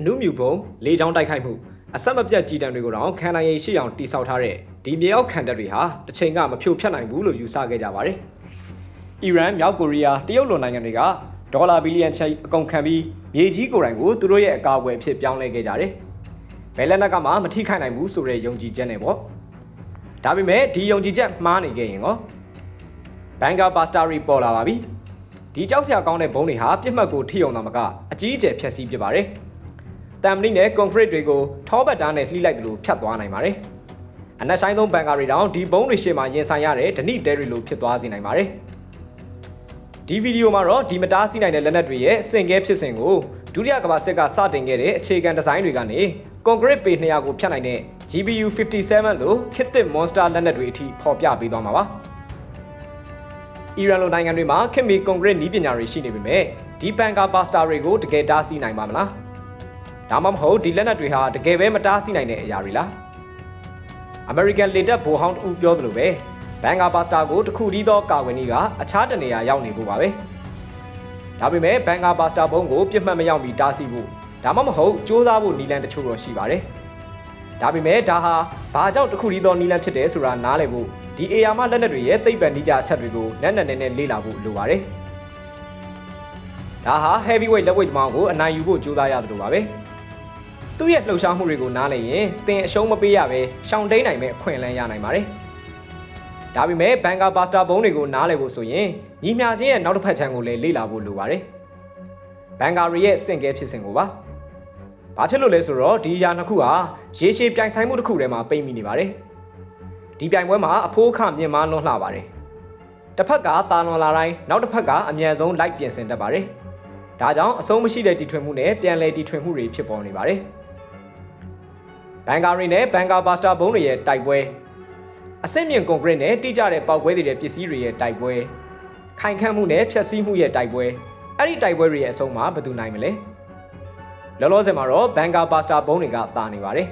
အနုမြူပုံလေကြောင်းတိုက်ခိုက်မှုအဆက်မပြတ်ကြည်တံတွေကိုတော့ခံနိုင်ရည်ရှိအောင်တိစောက်ထားတဲ့ဒီမြေအောက်ခံတပ်တွေဟာတစ်ချိန်ကမဖြိုဖျက်နိုင်ဘူးလို့ယူဆခဲ့ကြပါတယ်။အီရန်မြောက်ကိုရီးယားတရုတ်လိုနိုင်ငံတွေကဒေါ်လာဘီလီယံချိတ်အကုန်ခံပြီးမြေကြီးကိုယ်တိုင်ကိုသူတို့ရဲ့အကာအကွယ်ဖြစ်ပြောင်းလဲခဲ့ကြတယ်။ဘယ်လက်နက်ကမှမထိခိုက်နိုင်ဘူးဆိုတဲ့ယုံကြည်ချက်နဲ့ပေါ့။ဒါပေမဲ့ဒီယုံကြည်ချက်မှားနေခဲ့ရင်ရောဘန်ကာပါစတာရီပေါ်လာပါပြီ။ဒီကြောက်စရာကောင်းတဲ့ဘုံတွေဟာပြစ်မှတ်ကိုထိအောင်တာမကအကြီးအကျယ်ဖျက်ဆီးပစ်ပါတယ်။ တမ်မဏိနဲ့ကွန်ကရစ်တွေကိုထောပတ်တားနဲ့လှိလိုက်သလိုဖြတ်သွားနိုင်ပါတယ်။အနက်ဆိုင်သုံးဘန်ကာတွေတောင်ဒီဘုံတွေရှေ့မှာရင်ဆိုင်ရတဲ့ဒဏိတဲရီလိုဖြစ်သွားစေနိုင်ပါတယ်။ဒီဗီဒီယိုမှာတော့ဒီမတားဆီးနိုင်တဲ့လက်နက်တွေရဲ့စင်ကဲဖြစ်စဉ်ကိုဒုတိယကမ္ဘာစစ်ကစတင်ခဲ့တဲ့အခြေခံဒီဇိုင်းတွေကနေကွန်ကရစ်ပေ200ကိုဖြတ်နိုင်တဲ့ GBU 57လို့ခစ်သစ် monster လက်နက်တွေအထိဖော်ပြပေးသွားမှာပါ။အီရန်လိုနိုင်ငံတွေမှာခင်မီကွန်ကရစ်နီးပညာတွေရှိနေပေမဲ့ဒီပန်ကာပါစတာတွေကိုတကယ်တားဆီးနိုင်ပါမလား ဒါမှမဟုတ်ဒီလက်နက်တွေဟာတကယ်ပဲမတားဆီးနိုင်တဲ့အရာတွေလားအမေရိကန်လေတပ်ဘိုဟောင်းဦးပြောသလိုပဲဘန်ကာပါစတာကိုတခုတည်းသောကာဝယ်နည်းကအခြားတနေရာရောက်နေဖို့ပါပဲဒါပေမဲ့ဘန်ကာပါစတာဘုံကိုပြစ်မှတ်မရောက်ပြီးတားဆီးဖို့ဒါမှမဟုတ်စ조사ဖို့နီလန်တချို့တော့ရှိပါတယ်ဒါပေမဲ့ဒါဟာဘာကြောင့်တခုတည်းသောနီလန်ဖြစ်တယ်ဆိုတာနားလည်ဖို့ဒီအေယာမလက်နက်တွေရဲ့သိပ္ပံနိကြအချက်တွေကိုနက်နက်နဲနဲလေ့လာဖို့လိုပါတယ်။ဒါဟာ heavyweight လက်ဝိတ်သမားကိုအနိုင်ယူဖို့ကြိုးစားရတယ်လို့ပါပဲ။ သူ့ရဲ့လှုပ်ရှားမှုတွေကိုနားလည်ရင်သင်အရှုံးမပေးရပဲရှောင်တိန်နိုင်မဲ့အခွင့်အလမ်းရနိုင်ပါတယ်။ဒါပေမဲ့ဘန်ကာပါစတာဘုံတွေကိုနားလည်ဖို့ဆိုရင်ညီမျှချင်းရဲ့နောက်တစ်ဖက်ခြမ်းကိုလည်းလေ့လာဖို့လိုပါတယ်။ဘန်ကာရီရဲ့စင်ကဲဖြစ်စဉ်ကိုပါ။ဘာဖြစ်လို့လဲဆိုတော့ဒီအရာနှစ်ခုဟာရေရှည်ပြိုင်ဆိုင်မှုတစ်ခုထဲမှာပိတ်မိနေပါတယ်။ဒီပြိုင်ပွဲမှာအဖိုးအခမြင့်မားလွန်းလှပါတယ်။တစ်ဖက်ကတာလွန်လာတိုင်းနောက်တစ်ဖက်ကအမြန်ဆုံးလိုက်ပြင်ဆင်တတ်ပါတယ်။ဒါကြောင့်အဆုံးမရှိတဲ့တီထွင်မှုနဲ့ပြန်လည်တီထွင်မှုတွေဖြစ်ပေါ်နေပါတယ်။ ဘန်ကာရီနဲ့ဘန်ကာဘာစတာဘုံတွေရဲ့တိုက်ပွဲအဆင့်မြင့်ကွန်ကရစ်နဲ့တိကျတဲ့ပေါက်ကွဲတွေတဲ့ပစ္စည်းတွေရဲ့တိုက်ပွဲခိုင်ခန့်မှုနဲ့ဖျက်ဆီးမှုရဲ့တိုက်ပွဲအဲ့ဒီတိုက်ပွဲတွေရဲ့အဆုံးမှာဘယ်သူနိုင်မလဲလောလောဆယ်မှာတော့ဘန်ကာဘာစတာဘုံတွေကတာနေပါတယ်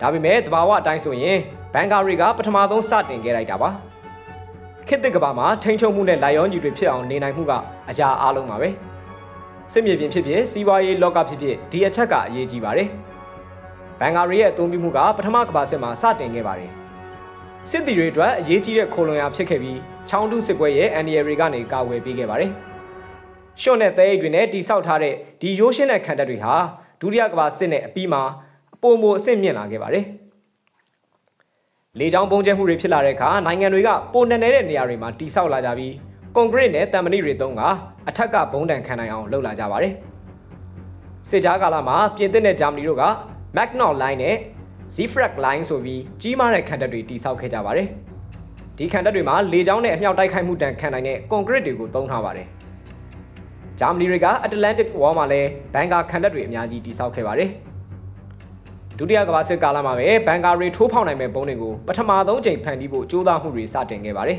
ဒါပေမဲ့တဘာဝအတိုင်းဆိုရင်ဘန်ကာရီကပထမဆုံးစတင်ခဲ့လိုက်တာပါခေတ်သစ်ကဘာမှာထိန်းချုပ်မှုနဲ့လိုက်ရောညီတွေဖြစ်အောင်နေနိုင်မှုကအရာအားလုံးပါပဲစစ်မြေပြင်ဖြစ်ဖြစ်စီးပွားရေးလောကဖြစ်ဖြစ်ဒီအချက်ကအရေးကြီးပါတယ် ဘန်ကာရီရဲ့အသုံးပြုမှုကပထမကဘာစစ်မှာစတင်ခဲ့ပါတယ်စစ်တီတွေအတွက်အရေးကြီးတဲ့ခိုလွန်ရာဖြစ်ခဲ့ပြီးချောင်းတူးစစ်ပွဲရဲ့အန်ဒီယရီကနေကာဝယ်ပေးခဲ့ပါတယ်ရှော့နဲ့သဲအိတ်တွေနဲ့တိဆောက်ထားတဲ့ဒီရိုးရှင်းတဲ့ခံတပ်တွေဟာဒုတိယကမ္ဘာစစ်နဲ့အပြီးမှာအပိုမိုအဆင့်မြင့်လာခဲ့ပါတယ်။လေကြောင်းပုံကျဲမှုတွေဖြစ်လာတဲ့အခါနိုင်ငံတွေကပိုနယ်နေတဲ့နေရာတွေမှာတိဆောက်လာကြပြီးကွန်ကရစ်နဲ့တံမဏိတွေသုံးကအထက်ကဘုံတန်ခံနိုင်အောင်လုပ်လာကြပါတယ်။စစ်ကြားကာလမှာပြင်သစ်နဲ့ဂျာမနီတို့က Magnol Line နဲ့ Zefrak Line ဆိုပြီးကြီးမားတဲ့ခံတပ်တွေတိဆောက်ခဲ့ကြပါတယ်။ဒီခံတပ်တွေမှာလေကြောင်းနဲ့အမြောက်တိုက်ခိုက်မှုတန်ခံနိုင်တဲ့ကွန်ကရစ်တွေကိုသုံးထားပါတယ်။ဂျာမနီတွေက Atlantic Wall မှာလည်းဘန်ကာခံတပ်တွေအများကြီးတိဆောက်ခဲ့ပါတယ်။ဒုတိယကမ္ဘာစစ်ကာလမှာပဲဘန်ကာရီထိုးဖောက်နိုင်မဲ့ဘုံတွေကိုပထမဆုံးချိန်ဖန်တီးဖို့ကြိုးစားမှုတွေစတင်ခဲ့ပါတယ်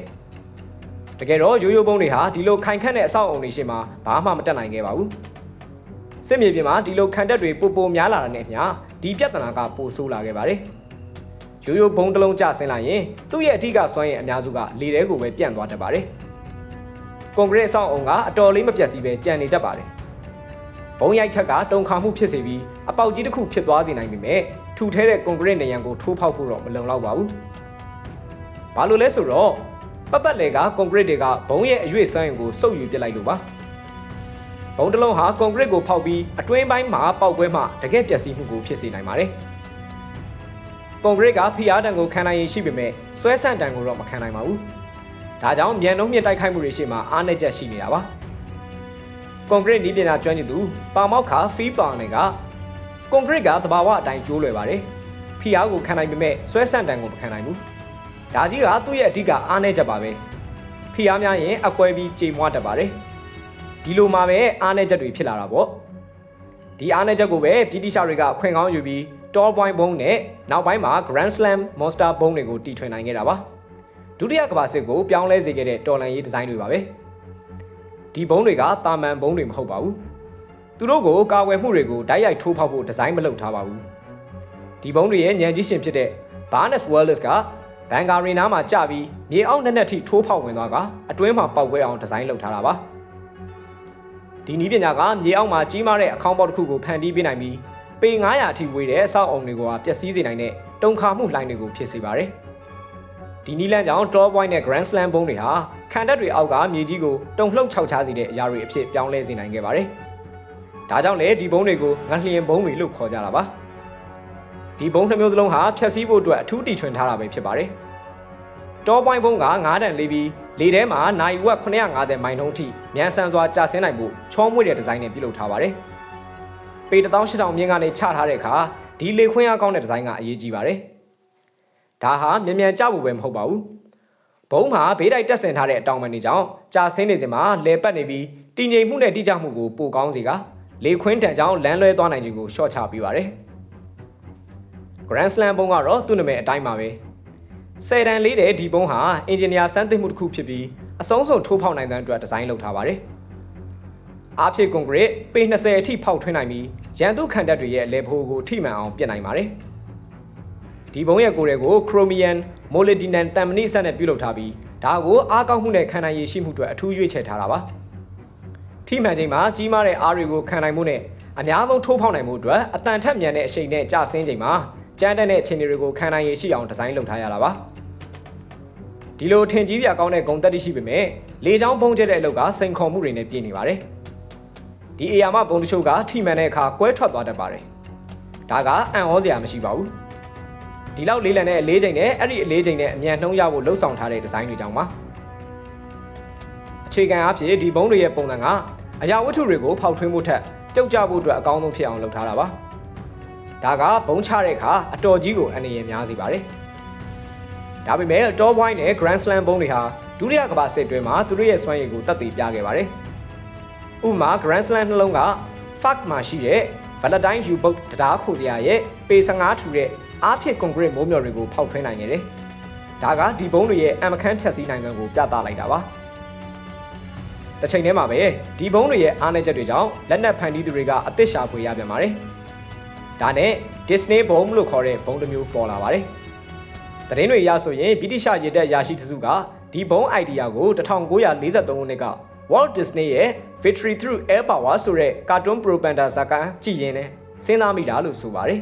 ။တကယ်တော့ရိုးရိုးဘုံတွေဟာဒီလိုခိုင်ခန့်တဲ့အဆောက်အုံတွေရှိမှဘာမှမတက်နိုင်ခဲ့ပါဘူး။စစ်မြေပြင်မှာဒီလိုခံတက်တွေပိုပိုများလာတဲ့နဲ့အမျှ ဒီပြဿနာကပိုဆိုးလာခဲ့ပါတယ်။ရိုးရိုးဘုံတစ်လုံးကျဆင်းလာရင်သူ့ရဲ့အထီးကစွမ်းရည်အများစုကလေထဲကိုပဲပြန့်သွားတတ်ပါတယ်။ကွန်ကရစ်အဆောက်အုံကအတော်လေးမပြတ်စီပဲကြံနေတတ်ပါတယ်။ဘုံရိုက်ချက်ကတုံခါမှုဖြစ်စေပြီးအပေါက်ကြီးတစ်ခုဖြစ်သွားစေနိုင်ပေမဲ့ထူထဲတဲ့ကွန်ကရစ်နေရန်ကိုထိုးဖောက်ဖို့တော့မလုံလောက်ပါဘူး။ဘာလို့လဲဆိုတော့ပတ်ပတ်လေကကွန်ကရစ်တွေကဘုံရဲ့အရွေ့စွမ်းအင်ကိုစုပ်ယူပစ်လိုက်လို့ပါ။ ဘုံတစ်လုံးဟာကွန်ကရစ်ကိုဖောက်ပြီးအတွင်းပိုင်းမှာပေါက်ကွဲမှတကယ်ပျက်စီးမှုကိုဖြစ်စေနိုင်ပါတယ်။ကွန်ကရစ်ကဖိအားတံကိုခံနိုင်ရရှိပေမဲ့ဆွဲဆန့်တံကိုတော့မခံနိုင်ပါဘူး။ဒါကြောင့်မြန်နှုံးမြင့်တိုက်ခိုက်မှုတွေရှိမှအားနည်းချက်ရှိနေတာပါ။ကွန်ကရစ်နီးပညာကျွမ်းကျင်သူပါမောက်ခါဖီးပါနယ်ကကွန်ကရစ်ကသဘာဝအတိုင်းကျိုးလွယ်ပါတယ်။ဖိအားကိုခံနိုင်ပေမဲ့ဆွဲဆန့်တန်ကိုမခံနိုင်ဘူး။ဒါကြီးကသူ့ရဲ့အဓိကအားနည်းချက်ပါပဲ။ဖိအားများရင်အကွဲပြီးကြေမွားတတ်ပါတယ်။ ဒီလိုမှပဲအားနည်းချက်တွေဖြစ်လာတာပေါ့။ဒီအားနည်းချက်ကိုပဲပြည်တိရှာတွေကခွင့်ကောင်းယူပြီး Tall Point ဘုံနဲ့နောက်ပိုင်းမှာ Grand Slam Monster ဘုံတွေကိုတီထွင်နိုင်ခဲ့တာပါ။ဒုတိယကမ္ဘာစစ်ကိုပြောင်းလဲစေခဲ့တဲ့တော်လန်ရေးဒီဇိုင်းတွေပါပဲ။ဒီဘုံတွေကတာမန်ဘုံတွေမဟုတ်ပါဘူးသူတို့ကိုကာဝယ်မှုတွေကိုတိုက်ရိုက်ထိုးဖောက်ဖို့ဒီဇိုင်းမလုပ်ထားပါဘူးဒီဘုံတွေရဲ့ညံကြီးရှင်ဖြစ်တဲ့ Barnes Wallace ကဘန်ကာရီနာမှာကြပြီးမြေအောက်နက်နက်ထိထိုးဖောက်ဝင်သွားကအတွင်းမှာပောက်ကွဲအောင်ဒီဇိုင်းလုပ်ထားတာပါ ဒီနည်းပညာကမြေအောက်မှာကြီးမားတဲ့အခေါင်းပေါက်တစ်ခုကိုဖန်တီးပေးနိုင်ပြီးပေ900အထိဝေးတဲ့အဆောက်အုံတွေကိုပျက်စီးစေနိုင်တဲ့တုံခါမှုလှိုင်းတွေကိုဖြစ်စေပါတယ်။ဒီနီလန်ကြောင့် Top Point နဲ့ Grand Slam ဘုံတွေဟာခံတက်တွေအောက်ကမြေကြီးကိုတုံလှုပ်ခြောက်ခြားစေတဲ့အရာတွေအဖြစ်ပြောင်းလဲစေနိုင်ခဲ့ပါတယ်။ဒါကြောင့်လေဒီဘုံတွေကိုငလျင်ဘုံတွေလို့ခေါ်ကြတာပါ။ဒီဘုံနှမျိုးစလုံးဟာဖြတ်စည်းဖို့အတွက်အထူးတီထွင်ထားတာပဲဖြစ်ပါတယ်။ Top Point ဘုံက9တန်လေးပြီးလေထဲမှာနိုင်ဝက်950မိုင်နှုန်းထိမြန်ဆန်စွာကျဆင်းနိုင်ဖို့ချောမွေ့တဲ့ဒီဇိုင်းနဲ့ပြုလုပ်ထားပါတယ်။ပေ18000မြင့်ကနေချထားတဲ့အခါဒီလေခွင်းအားကောင်းတဲ့ဒီဇိုင်းကအရေးကြီးပါတယ်။ဒါဟာမြန်မြန်ကျဖို့ပဲမဟုတ်ပါဘူး။ဘုံမှာဘေးတိုက်တက်ဆင်ထားတဲ့အတောင်ပံတွေကြောင့်ကြာဆင်းနေစဉ်မှာလေပတ်နေပြီးတည်ငြိမ်မှုနဲ့တိကျမှုကိုပိုကောင်းစေကလေခွင်းတန်ကြောင့်လမ်းလွဲသွားနိုင်ခြင်းကိုရှော့ချပေးပါတယ်။ Grand Slam ဘုံကတော့သူ့နာမည်အတိုင်းပါပဲ။ ဆယ်တန်လေးတဲ့ဒီဘုံဟာအင်ဂျင်နီယာစမ်းသစ်မှုတစ်ခုဖြစ်ပြီးအဆုံးစုံထိုးဖောက်နိုင်တဲ့အတွက်ဒီဇိုင်းလုပ်ထားပါတယ်။အားဖြည့်ကွန်ကရစ်ပေ20အထိဖောက်ထွင်းနိုင်ပြီးရန်သူခံတပ်တွေရဲ့လေဖိုးကိုထိမှန်အောင်ပြင်နိုင်ပါတယ်။ဒီဘုံရဲ့ကိုယ်တွေကို chromium molybdenum တန်မဏိစက်နဲ့ပြုလုပ်ထားပြီးဒါကိုအားကောင်းမှုနဲ့ခံနိုင်ရည်ရှိမှုအတွက်အထူးရွေးချယ်ထားတာပါ။ထိမှန်ချိန်မှာကြီးမားတဲ့အားတွေကိုခံနိုင်မှုနဲ့အများဆုံးထိုးဖောက်နိုင်မှုအတွက်အတန်ထက်မြန်တဲ့အချိန်နဲ့ကြာဆင်းချိန်မှာ ကြမ်းတဲ့အခြေအနေတွေကိုခံနိုင်ရည်ရှိအောင်ဒီဇိုင်းလုပ်ထားရတာပါ။ဒီလိုထင်ကြီးစရာကောင်းတဲ့ဂုဏ်သက်တရှိပေမဲ့လေချောင်းပုံကျတဲ့အလုပ်ကစိန်ခေါ်မှုတွေနဲ့ပြည့်နေပါတယ်။ဒီအရာမှဘုံတချို့ကထိမှန်တဲ့အခါကွဲထွက်သွားတတ်ပါတယ်။ဒါကအံ့ဩစရာမရှိပါဘူး။ဒီလောက်လေးလံတဲ့အလေးချိန်နဲ့အဲ့ဒီအလေးချိန်နဲ့အမြန်နှုံးရဖို့လှုံ့ဆော်ထားတဲ့ဒီဇိုင်းတွေကြောင့်ပါ။အခြေခံအားဖြင့်ဒီဘုံတွေရဲ့ပုံစံကအရာဝတ္ထုတွေကိုဖောက်ထွင်းမှုထက်ပြုတ်ကျဖို့အတွက်အကောင်းဆုံးဖြစ်အောင်လုပ်ထားတာပါ။ ဒါကဘုံချတဲ့အခါအတော်ကြီးကိုအနေရများစေပါတယ်။ဒါပေမဲ့ Top Point နဲ့ Grand Slam ဘုံတွေဟာဒုတိယကမ္ဘာစစ်တွင်းမှာသူတို့ရဲ့စွမ်းရည်ကိုတက်တည်ပြခဲ့ပါတယ်။ဥပမာ Grand Slam နှလုံးက Fak မှာရှိတဲ့ Valentine U-boat တရားခိုတရားရဲ့ပေ15ထူတဲ့အားဖြင့်ကွန်ကရစ်မိုးမျှော်တွေကိုဖောက်ထွင်းနိုင်နေတယ်။ဒါကဒီဘုံတွေရဲ့အမခန်းဖြတ်စည်းနိုင်ခြင်းကိုပြသလိုက်တာပါ။တစ်ချိန်တည်းမှာပဲဒီဘုံတွေရဲ့အားနည်းချက်တွေကြောင့်လက်နက်ဖန်တီးသူတွေကအသစ်ရှာဖွေရပြန်ပါတယ်။ ဒါနဲ့ Disney ဘုံလို့ခေါ်တဲ့ဘုံတစ်မျိုးပေါ်လာပါတယ်။သတင်းတွေအရဆိုရင်ဗြိတိရှရေတပ်ရာရှိတစုကဒီဘုံ idea ကို1943ခုနှစ်က Walt Disney ရဲ့ Victory Through Air Power ဆိုတဲ့ကာတွန်းပရိုပန်ဒါဇာကန်ကြည့်ရင်လည်းစဉ်းစားမိတာလို့ဆိုပါတယ်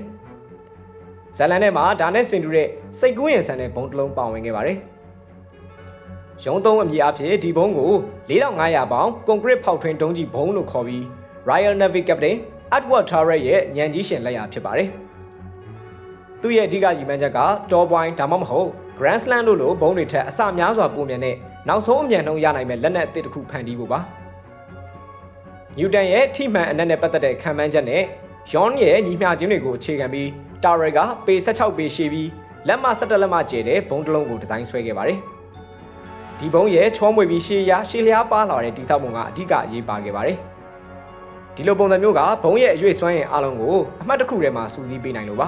။ဇာလန်ထဲမှာဒါနဲ့ဆင်တူတဲ့စိတ်ကူးရင်ဆန်တဲ့ဘုံတစ်လုံးပါဝင်ခဲ့ပါတယ်။ရုံးသုံးအမည်အဖြစ်ဒီဘုံကို4500ပေါင်ကွန်ကရစ်ဖောက်ထွင်းတုံးကြီးဘုံလို့ခေါ်ပြီး Royal Navy Captain Edward Turret ရဲ့ညံကြီးရှင်လက်ရာဖြစ်ပါတယ်။သူ့ရဲ့အဓိကရည်မှန်းချက်က Top Point ဒါမှမဟုတ် Grand Slam လို့လို့ဘုံတွေထက်အဆများစွာပိုမြန်တဲ့နောက်ဆုံးအမြန်နှုန်းရနိုင်မဲ့လက်နက်အသစ်တစ်ခုဖန်တီးဖို့ပါ။နျူတန်ရဲ့ထိမှန်အနက်နဲ့ပတ်သက်တဲ့ခံမှန်းချက်နဲ့ Yon ရဲ့ညီမျှခြင်းတွေကိုအခြေခံပြီး Tower ကပေ16ပေရှည်ပြီးလက်မ17လက်မကျယ်တဲ့ဘုံတစ်လုံးကိုဒီဇိုင်းဆွဲခဲ့ပါတယ်။ဒီဘုံရဲ့ချောမွေပြီးရှေးရရှေးလျားပါလာတဲ့တိစောက်ပုံကအဓိကအရေးပါခဲ့ပါတယ်။ ဒီလိုပုံစံမျိုးကဘုံရဲ့အရွေ့စွမ်းရင်အလုံးကိုအမှတ်တစ်ခုထဲမှာစူးစီးပေးနိုင်လို့ပါ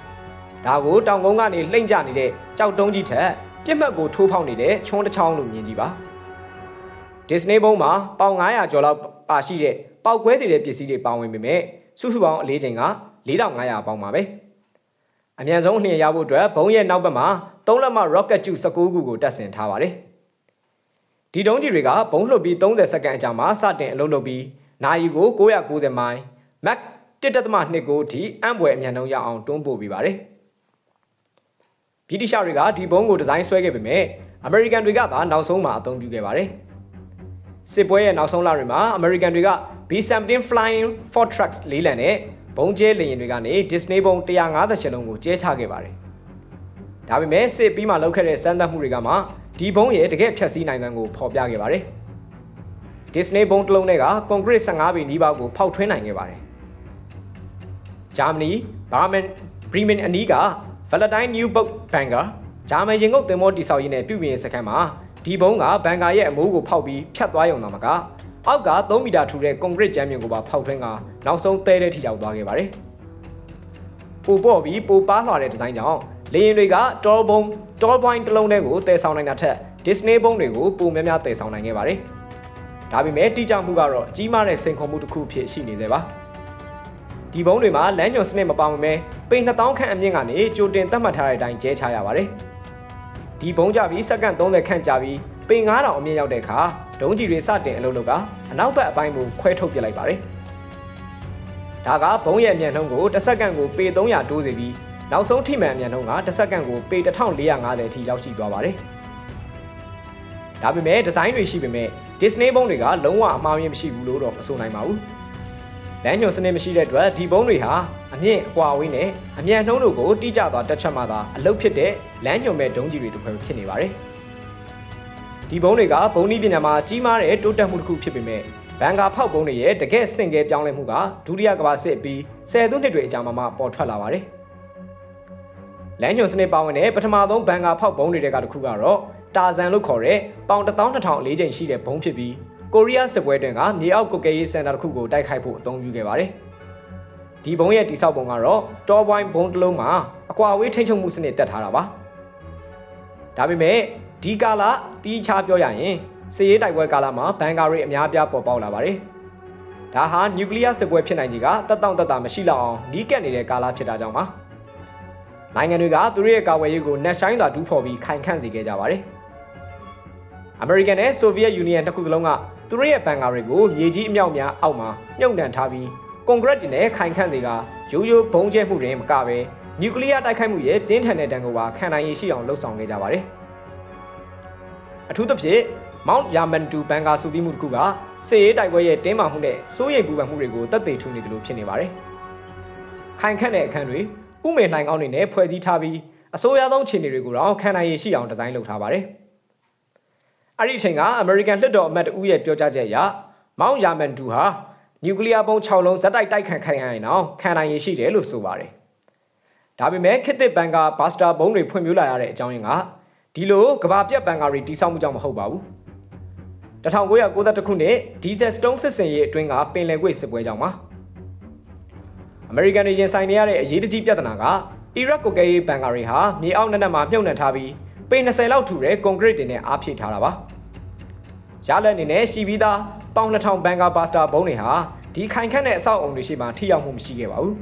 ။ဒါကိုတောင်ကုန်းကနေလှိမ့်ကျနေတဲ့ကြောက်တုံးကြီးထက်ပြစ်မှတ်ကိုထိုးဖောက်နေတဲ့ချွန်းတစ်ချောင်းလို့မြင်ကြည့်ပါ။ Disney ဘုံမှာပေါင်900ကျော်လောက်ပါရှိတဲ့ပောက်ကွဲတဲ့ပစ္စည်းတွေပါဝင်ပေမဲ့စုစုပေါင်းအလေးချိန်က4500ပေါင်ပါပဲ။အမြန်ဆုံးနှင်ရဖို့အတွက်ဘုံရဲ့နောက်ဘက်မှာ3လက်မ rocket ကျု19ခုကိုတက်ဆင်ထားပါတယ်။ဒီတုံးကြီးတွေကဘုံလှုပ်ပြီး30စက္ကန့်အကြာမှာစတင်အလုံးလုပ်ပြီး နာရီကို990မိုင် Mach 1.2ကိုအထိအံ့ဘွယ်အမြန်နှုန်းရအောင်တွန်းပို့ပေးပါတယ်။ဗြိတိရှတွေကဒီဘုံကိုဒီဇိုင်းဆွဲခဲ့ပေမဲ့အမေရိကန်တွေကသာနောက်ဆုံးမှာအသုံးပြုခဲ့ပါတယ်။စစ်ပွဲရဲ့နောက်ဆုံးလတွေမှာအမေရိကန်တွေက B-17 Flying Fortress လေးလံနဲ့ဘုံကျဲလေယာဉ်တွေကနေ Disney ဘုံ150ရှစ်လုံးကိုကျဲချခဲ့ပါတယ်။ဒါပေမဲ့စစ်ပြီးမှလုပ်ခဲ့တဲ့စမ်းသပ်မှုတွေကမှဒီဘုံရဲ့တကယ်ဖြတ်စည်းနိုင်တဲ့ကိုဖော်ပြခဲ့ပါတယ်။ Disney ဘုံတစ်လုံးတွေကကွန်ကရစ်15ပေနီးပါးကိုဖောက်ထွင်းနိုင်ခဲ့ပါတယ်။ဂျာမနီဘာမန်ဘရီမင်အနီးက Valentine New Boat Banker ဂျာမန်ရင်ငုတ်သင်္ဘောတိဆောက်ရေးနဲ့ပြုပြင်ရေးစခန်းမှာဒီဘုံကဘန်ကာရဲ့အမိုးကိုဖောက်ပြီးဖြတ်သွားရုံသာမကအောက်က3မီတာထူတဲ့ကွန်ကရစ်ကြမ်းမြင့်ကိုပါဖောက်ထွင်းကနောက်ဆုံးသဲတဲ့ထိရောက်သွားခဲ့ပါတယ်။ပိုပေါ့ပြီးပိုပါလှတဲ့ဒီဇိုင်းကြောင့်လေယာဉ်တွေကတောဘုံတောပွိုင်းတစ်လုံးတည်းကိုတည်ဆောင်နိုင်တာထက် Disney ဘုံတွေကိုပိုများများတည်ဆောင်နိုင်ခဲ့ပါတယ်။ ဒါပေမဲ့တိကျမှုကတော့အကြီးမားတဲ့စိန်ခေါ်မှုတစ်ခုဖြစ်ရှိနေသေးပါ။ဒီဘုံတွေမှာလမ်းညွန်စနစ်မပါဝင်ပဲပေ2000ခန့်အမြင့်ကနေကြိုတင်သတ်မှတ်ထားတဲ့အတိုင်းကျဲချရပါတယ်။ဒီဘုံကြပြီးစက္ကန့်30ခန့်ကြာပြီးပေ9000အမြင့်ရောက်တဲ့အခါဒုံးကျည်တွေစတင်အလုပ်လုပ်ကအနောက်ဘက်အပိုင်းကိုခွဲထုတ်ပစ်လိုက်ပါတယ်။ဒါကဘုံရဲ့အမြန်နှုန်းကိုတစ်စက္ကန့်ကိုပေ300တိုးစေပြီးနောက်ဆုံးထိမှန်အမြန်နှုန်းကတစ်စက္ကန့်ကိုပေ1450အထိရောက်ရှိသွားပါတယ်။ဒါပေမဲ့ဒီဇိုင်းတွေရှိပေမဲ့ Disney ဘုံတွေကလုံးဝအမှားယွင်းမရှိဘူးလို့တော့မဆိုနိုင်ပါဘူး။လမ်းညွှန်စနစ်မရှိတဲ့အတွက်ဒီဘုံတွေဟာအမြင့်အကွာအဝေးနဲ့အမြန်နှုန်းတို့ကိုတိကျစွာတက်ချက်မှသာအလုပ်ဖြစ်တဲ့လမ်းညွှန်မဲ့ဒုံးကျည်တွေတစ်ခွဲဖြစ်နေပါတယ်။ဒီဘုံတွေကဘုံနည်းပညာမှာကြီးမားတဲ့တိုးတက်မှုတစ်ခုဖြစ်ပေမဲ့ဘန်ကာဖောက်ဘုံတွေရဲ့တကယ့်စင်ကဲပြောင်းလဲမှုကဒုတိယကမ္ဘာစစ်ပြီးဆယ်စုနှစ်တွေအကြာမှာမှပေါ်ထွက်လာပါတယ်။လမ်းညွှန်စနစ်ပါဝင်တဲ့ပထမဆုံးဘန်ကာဖောက်ဘုံတွေကတစ်ခုကတော့ တာဇန်လို့ခေါ်တဲ့ပေါင်12000အလေးချိန်ရှိတဲ့ဘုံဖြစ်ပြီးကိုရီးယားစစ်ပွဲတွင်ကမြေအောက်ကုတ်ကဲရေးစင်တာတစ်ခုကိုတိုက်ခိုက်ဖို့အသုံးပြုခဲ့ပါတယ်။ဒီဘုံရဲ့တိစောက်ပုံကတော့တော်ပွိုင်းဘုံတစ်လုံးမှာအကွာအဝေးထိန်းချုပ်မှုစနစ်တက်ထားတာပါ။ဒါပေမဲ့ဒီကာလတီးခြားပြောရရင်စစ်ရေးတိုက်ပွဲကာလမှာဘန်ကာရီအများအပြားပေါ်ပေါက်လာပါတယ်။ဒါဟာနျူကလ িয়ার စစ်ပွဲဖြစ်နိုင်ကြီးကတက်တောင့်တက်တာမရှိလောက်အောင်နီးကပ်နေတဲ့ကာလဖြစ်တာကြောင့်ပါ။နိုင်ငံတွေကသူတို့ရဲ့ကာဝယ်ရေးကိုနှက်ဆိုင်စွာဒူးဖော်ပြီးခိုင်ခန့်စေခဲ့ကြပါတယ်။ American နဲ့ Soviet Union တစ်ခုစလုံးကသူတို့ရဲ့ဘန်ကာတွေကိုမြေကြီးအမြောက်များအောက်မှာမြုပ်နှံထားပြီးကွန်ကရစ်တွေနဲ့ခိုင်ခန့်စေကရိုးရိုးဘုံကျဲမှုတွေမကပဲနျူကလ িয়ার တိုက်ခိုက်မှုရဲ့တင်းထန်တဲ့တန်ကိုပါခံနိုင်ရရှိအောင်လှုပ်ဆောင်ခဲ့ကြပါတယ်။အထူးသဖြင့် Mount Yamantu ဘန်ကာစုသီးမှုတစ်ခုကစစ်ရေးတိုက်ပွဲရဲ့တင်းမာမှုနဲ့စိုးရိမ်ပူပန်မှုတွေကိုတက်သေးထူနေတယ်လို့ဖြစ်နေပါတယ်။ခိုင်ခန့်တဲ့အခန်းတွေဥမေလှိုင်ကောင်းတွေနဲ့ဖွဲ့စည်းထားပြီးအစိုးရဆုံးခြေနေတွေကိုတော့ခံနိုင်ရရှိအောင်ဒီဇိုင်းလုပ်ထားပါတယ်။ အဲ့ဒီအချိန်က American လွှတ်တော်အမတ်တဦးရဲ့ပြောကြားချက်အရ Mount Yamantu ဟာနျူကလ িয়ার ပုံ6လုံးဇက်တိုက်တိုက်ခံခိုင်ရရင်တော့ခံနိုင်ရရှိတယ်လို့ဆိုပါတယ်။ဒါပေမဲ့ခေတ်သစ်ဘန်ကာဘာစတာဘုံတွေဖွံ့ဖြိုးလာရတဲ့အကြောင်းရင်းကဒီလိုကဘာပြတ်ဘန်ကာတွေတိစောက်မှုကြောင့်မဟုတ်ပါဘူး။1992ခုနှစ်ဒီဇက်စတုန်းစစ်စင်ရေးအတွင်းကပင်လယ်ကွေ့စစ်ပွဲကြောင့်ပါအမေရိကန်တွေရင်ဆိုင်နေရတဲ့အရေးတကြီးပြဿနာကအီရတ်ကိုကဲရေးဘန်ကာရီဟာမြေအောက်နက်နက်မှာမြုပ်နှံထားပြီးပေ20လောက်ထူတဲ့ကွန်ကရစ်တွေနဲ့အားဖြည့်ထားတာပါ ရလက်အနေနဲ့ရှီပြီးသားပေါင်2000ဘန်ကာဘာစတာဘုံတွေဟာဒီခိုင်ခန့်တဲ့အဆောက်အုံတွေရှိမှထိရောက်မှုမရှိခဲ့ပါဘူး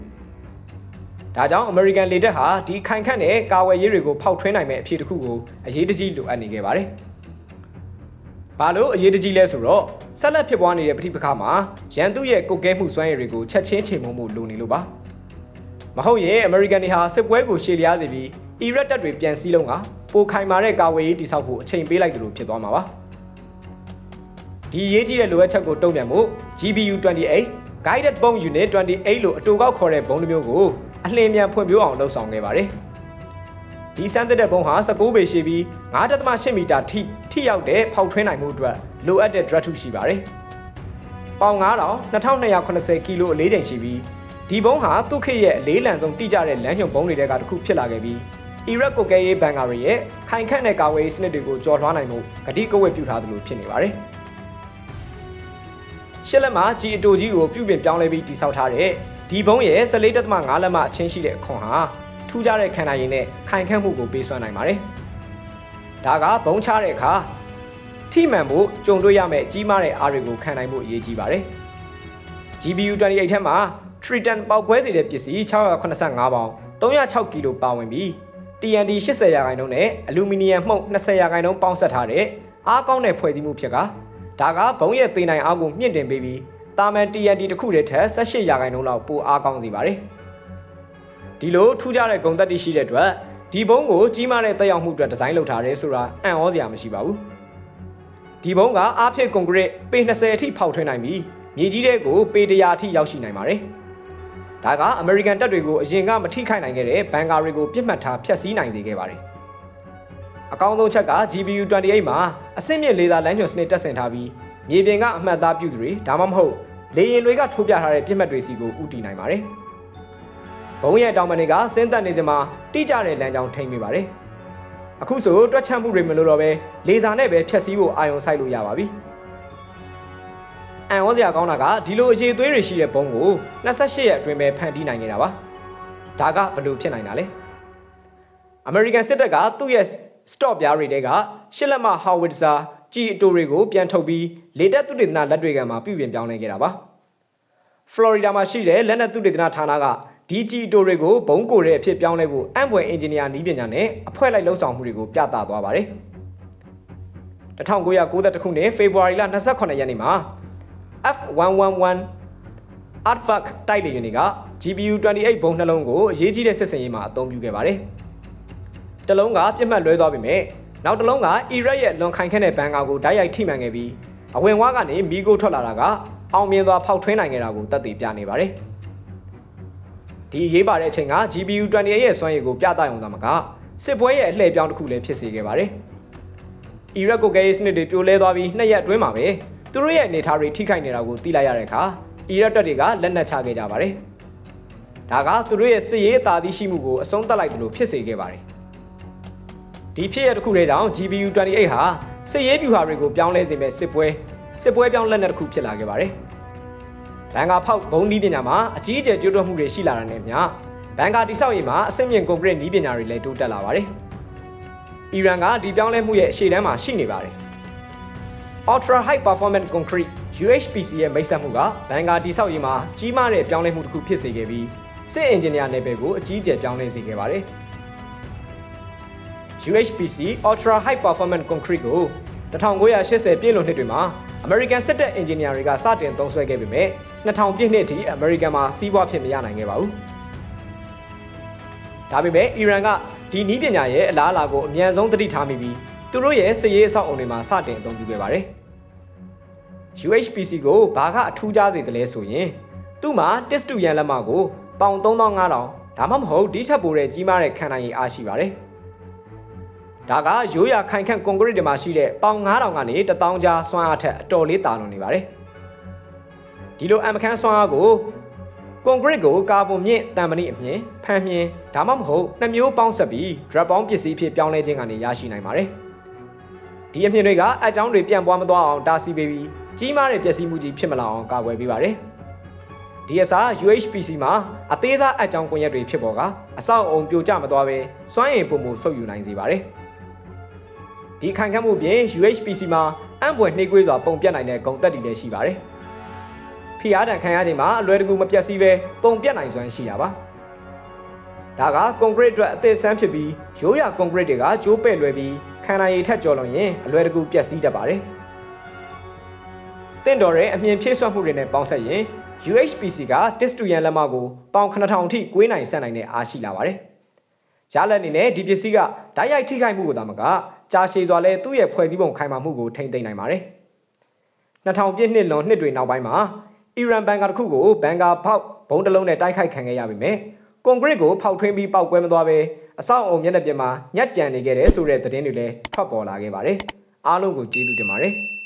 ဒါကြောင့်အမေရိကန်လေတပ်ဟာဒီခိုင်ခန့်တဲ့ကာဝယ်ရေးတွေကိုဖောက်ထွင်းနိုင်မဲ့အဖြစ်တစ်ခုကိုအရေးတကြီးလိုအပ်နေခဲ့ပါတယ်။ဘာလို့အရေးတကြီးလဲဆိုတော့ဆက်လက်ဖြစ်ပွားနေတဲ့ပဋိပက္ခမှာရန်သူရဲ့ကုတ်ကဲမှုစွမ်းရည်တွေကိုချက်ချင်းချိန်မုံမှုလိုနေလို့ပါမဟုတ်ရင်အမေရိကန်တွေဟာစစ်ပွဲကိုရှေ့လျားစေပြီးအီရတ်တပ်တွေပြန်စည်းလုံးကပိုခိုင်မာတဲ့ကာဝေးရေးတိစောက်ဖို့အချိန်ပေးလိုက်တယ်လို့ဖြစ်သွားမှာပါ ဒီရေးကြီးတဲ့လိုအပ်ချက်ကိုတုံ့ပြန်မှု GBU 28 Guided Bomb Unit 28လို့အတူကောက်ခေါ်တဲ့ဘုံတစ်မျိုးကိုအလင်းမြန်ဖွံ့ဖြိုးအောင်လှုပ်ဆောင်ခဲ့ပါတယ်။ဒီစမ်းသစ်တဲ့ဘုံဟာ19ပေရှိပြီး9.8မီတာထိထိရောက်တဲ့ဖောက်ထွင်းနိုင်မှုအတွက်လိုအပ်တဲ့ drug ထုရှိပါတယ်။ပေါင်9000 2280ကီလိုအလေးချိန်ရှိပြီးဒီဘုံဟာသူ့ခေတ်ရဲ့အလေးလံဆုံးတိကျတဲ့လမ်းညွှန်ဘုံတွေကတစ်ခုဖြစ်လာခဲ့ပြီးအီရတ်ကိုကဲရေးဘန်ကာရီရဲ့ခိုင်ခန့်တဲ့ကာဝေးစနစ်တွေကိုကျော်လွှားနိုင်မှုဂတိကဝတ်ပြုထားသလိုဖြစ်နေပါတယ်။ ရှစ်လက်မှာကြီးအတူကြီးကိုပြုပြင်ပြောင်းလဲပြီးတိစောက်ထားတဲ့ဒီဘုံရဲ့14.5လက်မအချင်းရှိတဲ့အခွန်ဟာထူးခြားတဲ့ခံနိုင်ရည်နဲ့ခိုင်ခန့်မှုကိုပေးစွမ်းနိုင်ပါတယ်။ဒါကဘုံချတဲ့အခါထိမှန်ဖို့ကြုံတွေ့ရမယ့်ကြီးမားတဲ့အားတွေကိုခံနိုင်ဖို့အရေးကြီးပါတယ်။ GPU 28ထဲမှာ Triton ပေါက်ကွဲစေတဲ့ပစ္စည်း685ပေါင်306ကီလိုပါဝင်ပြီး TNT 80ရာခိုင်နှုန်းနဲ့အလူမီနီယံမှုန့်20ရာခိုင်နှုန်းပေါင်းစပ်ထားတဲ့အားကောင်းတဲ့ဖွဲ့စည်းမှုဖြစ်က ဒါကဘုံရဲ့သေနိုင်အားကိုမြင့်တင်ပေးပြီးတာမန် TNT တစ်ခုတည်းထက်18ရာခိုင်နှုန်းလောက်ပိုအားကောင်းစေပါတယ်။ဒီလိုထူးခြားတဲ့ဂုဏ်သက်တည်ရှိတဲ့အတွက်ဒီဘုံကိုကြီးမားတဲ့တက်ရောက်မှုအတွက်ဒီဇိုင်းလုပ်ထားတယ်ဆိုတာအံ့ဩစရာမရှိပါဘူးဒီဘုံကအားဖြည့်ကွန်ကရစ်ပေ20အထိဖောက်ထွင်းနိုင်ပြီးမြေကြီးတဲ့ကိုပေ100အထိရောက်ရှိနိုင်ပါတယ်ဒါကအမေရိကန်တပ်တွေကိုအရင်ကမထိခိုက်နိုင်ခဲ့တဲ့ဘန်ကာတွေကိုပြစ်မှတ်ထားဖျက်ဆီးနိုင်စေခဲ့ပါတယ်အ ကောင်းဆုံးချက်က GPU 28မှာအဆင့်မြင့်လေသာလမ်းညွှန်စနစ်တက်ဆင်ထားပြီးမြေပြင်ကအမှတ်အသားပြုသူတွေဒါမှမဟုတ်လေယာဉ်တွေကထိုးပြထားတဲ့ပြစ်မှတ်တွေစီကိုဥတီနိုင်ပါတယ်။ဘုံရဲ့တောင်ပန်တွေကဆင်းသက်နေစမှာတိကျတဲ့လမ်းကြောင်းထိန်းမိပါတယ်။အခုဆိုတွက်ချက်မှုတွေမလို့တော့ပဲလေဆာနဲ့ပဲဖြတ်စည်းဖို့အာရုံစိုက်လို့ရပါပြီ။အန်ဩစရာကောင်းတာကဒီလိုအရေးသွေးတွေရှိတဲ့ဘုံကို28ရက်အတွင်းပဲဖန်တီးနိုင်နေတာပါ။ဒါကဘယ်လိုဖြစ်နိုင်တာလဲ။ American စစ်တပ်ကသူ့ရဲ့ stop ပြားတွေတဲကရှစ်လက်မ howitzer ကြီးအတိုတွေကိုပြန်ထုတ်ပြီးလေတပ်သုတေသနလက်တွေကမှပြုပြင်ပြောင်းလဲခဲ့တာပါ။ Florida မှာရှိတဲ့လက်နက်သုတေသနဌာနကဒီဂျီတိုတွေကိုဘုံကိုတဲ့အဖြစ်ပြောင်းလဲဖို့အံ့ဖွယ်အင်ဂျင်နီယာနည်းပညာနဲ့အဖွဲ့လိုက်လှုပ်ဆောင်မှုတွေကိုပြသသွားပါတယ်1992ခုနှစ်ဖေဖော်ဝါရီလ28ရက်နေ့မှာ F111 Artfact တိုက်လေယာဉ်တွေက GPU 28ဘုံနှလုံးကိုအရေးကြီးတဲ့စစ်စင်ရေးမှာအသုံးပြုခဲ့ပါတယ်။ တစ်လုံးကပြစ်မှတ်လွဲသွားပေမဲ့နောက်တစ်လုံးကအီရတ်ရဲ့လွန်ခိုင်ခန့်တဲ့ဘန်ကာကိုဓာတ်ရိုက်ထိမှန်ခဲ့ပြီးအဝင်ဝါကနေမီးကိုထွက်လာတာကအောင်မြင်စွာဖောက်ထွင်းနိုင်ခဲ့တာကိုသက်သေပြနေပါတယ်။ဒီအရေးပါတဲ့အချိန်က GPU 28ရဲ့စွမ်းရည်ကိုပြသရုံသာမကစစ်ပွဲရဲ့အလှည့်ပြောင်းတစ်ခုလည်းဖြစ်စေခဲ့ပါတယ်။အီရတ်ကိုကဲရေးစနစ်တွေပြိုလဲသွားပြီးနှစ်ရက်အတွင်းမှာပဲသူတို့ရဲ့အနေအထားတွေထိခိုက်နေတာကိုသိလိုက်ရတဲ့အခါအီရတ်တပ်တွေကလက်နက်ချခဲ့ကြပါတယ်။ဒါကသူတို့ရဲ့စစ်ရေးအသာသီးရှိမှုကိုအဆုံးသတ်လိုက်သလိုဖြစ်စေခဲ့ပါတယ်။ ဒီဖြစ်ရတစ်ခုတည်းကြောင့် GPU 28ဟာစစ်ရေးဗျူဟာတွေကိုပြောင်းလဲစေမဲ့စစ်ပွဲစစ်ပွဲပြောင်းလက်နက်တစ်ခုဖြစ်လာခဲ့ပါတယ်။ဘန်ကာဖောက်ဘုံနည်းပညာမှာအကြီးအကျယ်ကျိုးတွက်မှုတွေရှိလာတာနဲ့မျှဘန်ကာတိဆောက်ရေးမှာအဆင့်မြင့်ကွန်ကရစ်နည်းပညာတွေလည်းတိုးတက်လာပါတယ်။အီရန်ကဒီပြောင်းလဲမှုရဲ့အရှေ့တန်းမှာရှိနေပါတယ်။ Ultra High Performance Concrete UHPC ရဲ့မိတ်ဆက်မှုကဘန်ကာတိဆောက်ရေးမှာကြီးမားတဲ့ပြောင်းလဲမှုတစ်ခုဖြစ်စေခဲ့ပြီးစစ်အင်ဂျင်နီယာနယ်ပယ်ကိုအကြီးအကျယ်ပြောင်းလဲစေခဲ့ပါတယ်။ UHPC Ultra High Performance Concrete ကို1980ပြည့်လွန်နှစ်တွေမှာ American စစ်တပ်အင်ဂျင်နီယာတွေကစတင်သုံးစွဲခဲ့ပေမဲ့2000ပြည့်နှစ်အထိ American မှာစီးပွားဖြစ်မရနိုင်ခဲ့ပါဘူး။ဒါပေမဲ့အီရန်ကဒီနည်းပညာရဲ့အလားအလာကိုအမြန်ဆုံးသတိထားမိပြီးသူတို့ရဲ့စစ်ရေးအဆောက်အုံတွေမှာစတင်အသုံးပြုခဲ့ပါတယ်။ UHPC ကိုဘာကအထူးခြားစေတယ်လဲဆိုရင်သူ့မှာ test တူရန်လက်မကိုပေါင်3500ဒါမှမဟုတ်ဒီထက်ပိုတဲ့ကြီးမားတဲ့ခံနိုင်ရည်အားရှိပါတယ်။ ဒါကရိုးရာခိုင်ခန့်ကွန်ကရစ်တွေမှာရှိတဲ့ပေါင်9000ကနေ1000ကြားစွမ်းအားထက်အတော်လေးတာလွန်နေပါတယ်။ဒီလိုအမခန်းစွမ်းအားကိုကွန်ကရစ်ကိုကာဗွန်မြင့်တံမဏိအမြင်ဖန်မြင်ဒါမှမဟုတ်နှစ်မျိုးပေါင်းဆက်ပြီး drop ပေါင်းပစ္စည်းဖြစ်ပြောင်းလဲခြင်းကနေရရှိနိုင်ပါတယ်။ဒီအမြင်တွေကအကြောင်းတွေပြန့်ပွားမသွားအောင်တားဆီးပေးပြီးကြီးမားတဲ့ပျက်စီးမှုကြီးဖြစ်မလာအောင်ကာကွယ်ပေးပါတယ်။ DSR UHPC မှာအသေးသားအကြောင်းကွန်ရက်တွေဖြစ်ပေါ်ကအဆောက်အုံပြိုကျမသွားဘဲစွမ်းရည်ပုံမှုဆုပ်ယူနိုင်စေပါတယ်။ ဒီခိုင်ခန့်မှုပြင် UHPC မှာအံ့ဖွယ်နှိကွေးစွာပုံပြတ်နိုင်တဲ့ဂုံတက်တွေလည်းရှိပါတယ်။ဖိအားတံခံရခြင်းမှာအလွယ်တကူမပြတ်စည်းပဲပုံပြတ်နိုင်စွမ်းရှိတာပါ။ဒါကကွန်ကရစ်အတွက်အသေးဆန်းဖြစ်ပြီးရိုးရာကွန်ကရစ်တွေကကျိုးပဲ့လွယ်ပြီးခံနိုင်ရည်ထက်ကျော်လွန်ရင်အလွယ်တကူပျက်စီးတတ်ပါတယ်။တင့်တော်တဲ့အမြင်ဖြည့်ဆွတ်မှုတွေနဲ့ပေါင်းဆက်ရင် UHPC က test to ရန်လက်မကိုပေါင်9000အထိကွေးနိုင်ဆက်နိုင်တဲ့အားရှိလာပါတယ်။ရလက်အနေနဲ့ဒီပစ္စည်းကဓာတ်ရိုက်ထိခိုက်မှုကိုသာမက ကြာရှည်စွာလဲသူ့ရဲ့ဖွဲ့စည်းပုံခိုင်မာမှုကိုထိမ့်သိမ်းနိုင်ပါတယ်။2000ပြည့်နှစ်လွန်နှစ်တွေနောက်ပိုင်းမှာအီရန်ဘန်ကာတစ်ခုကိုဘန်ကာဖောက်ဘုံတစ်လုံးနဲ့တိုက်ခိုက်ခံခဲ့ရပြီမဲ့ကွန်ကရစ်ကိုဖောက်ထွင်းပြီးပောက်ကွဲမသွားပဲအဆောက်အုံမျက်နှာပြင်မှာညက်ကြံနေခဲ့တဲ့ဆိုတဲ့သတင်းတွေလည်းထွက်ပေါ်လာခဲ့ပါတယ်။အားလုံးကိုကျေးဇူးတင်ပါတယ်။